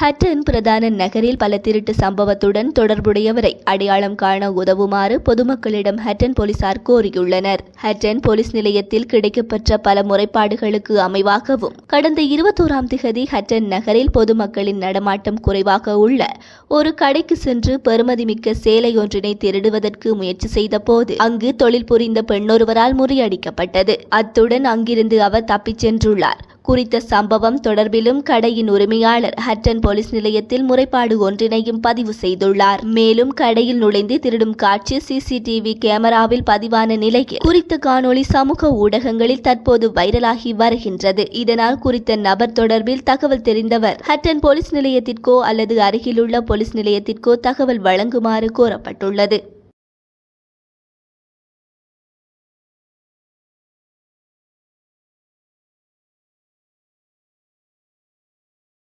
ஹட்டன் பிரதான நகரில் பல திருட்டு சம்பவத்துடன் தொடர்புடையவரை அடையாளம் காண உதவுமாறு பொதுமக்களிடம் ஹட்டன் போலீசார் கோரியுள்ளனர். ஹட்டன் போலீஸ் நிலையத்தில் கிடைக்கப்பெற்ற பல முறைப்பாடுகளுக்கு அமைவாகவும் கடந்த இருபத்தோராம் திகதி ஹட்டன் நகரில் பொதுமக்களின் நடமாட்டம் குறைவாக உள்ள ஒரு கடைக்கு சென்று பெருமதிமிக்க சேலை ஒன்றினை திருடுவதற்கு முயற்சி செய்தபோது அங்கு தொழில் புரிந்த பெண்ணொருவரால் முறியடிக்கப்பட்டது. அத்துடன் அங்கிருந்து அவர் தப்பிச் சென்றுள்ளார். குறித்த சம்பவம் தொடர்பிலும் கடையின் உரிமையாளர் ஹட்டன் போலீஸ் நிலையத்தில் முறைப்பாடு ஒன்றினையும் பதிவு செய்துள்ளார். மேலும் கடையில் நுழைந்து திருடும் காட்சி சிசிடிவி கேமராவில் பதிவான நிலையில் குறித்த காணொளி சமூக ஊடகங்களில் தற்போது வைரலாகி வருகின்றது. இதனால் குறித்த நபர் தொடர்பில் தகவல் தெரிந்தவர் ஹட்டன் போலீஸ் நிலையத்திற்கோ அல்லது அருகிலுள்ள போலீஸ் நிலையத்திற்கோ தகவல் வழங்குமாறு கோரப்பட்டுள்ளது.